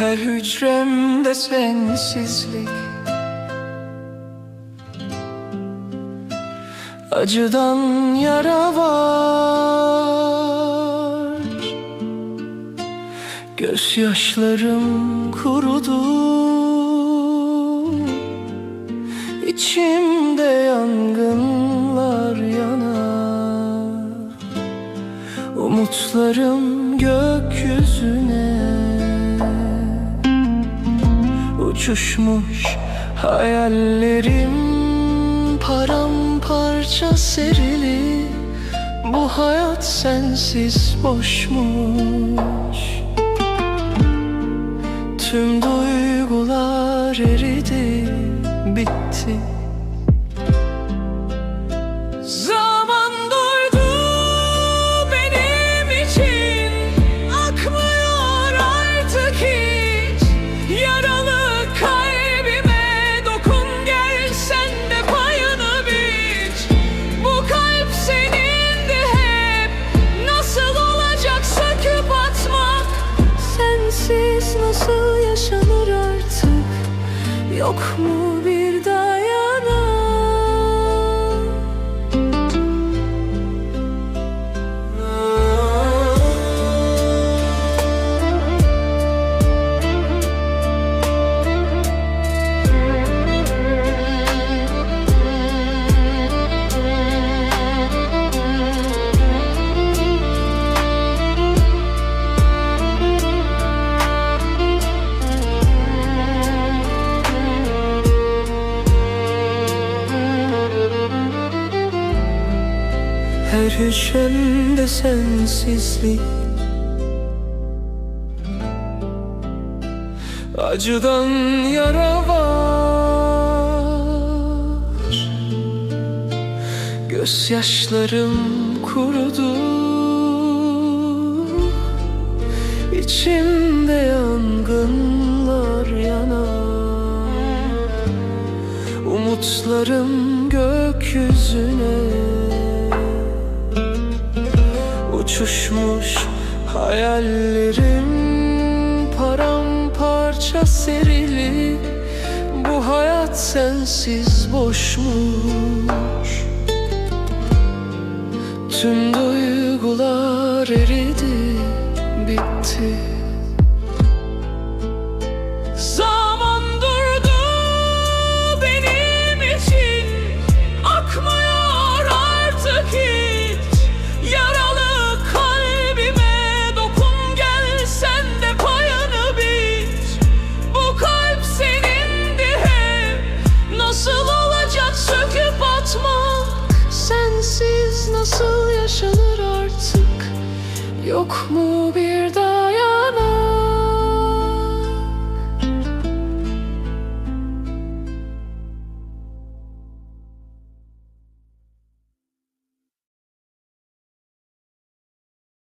hücremde sensizlik. Acıdan yara var. Gözyaşlarım kurudu. İçimde yangınlar yanar. Umutlarım gökyüzüne Uçuşmuş hayallerim Paramparça serili. Bu hayat sensiz boşmuş. Tüm duygular eridi, bitti nasıl yaşanır artık. Yok mu bir Her hücremde sensizlik. Acıdan yara var. Gözyaşlarım kurudu. İçimde yangınlar yanar. Umutlarım gökyüzüne Uçuşmuş hayallerim Paramparça serili. Bu hayat sensiz boşmuş. Tüm duygular eridi, bitti Yok mu bir de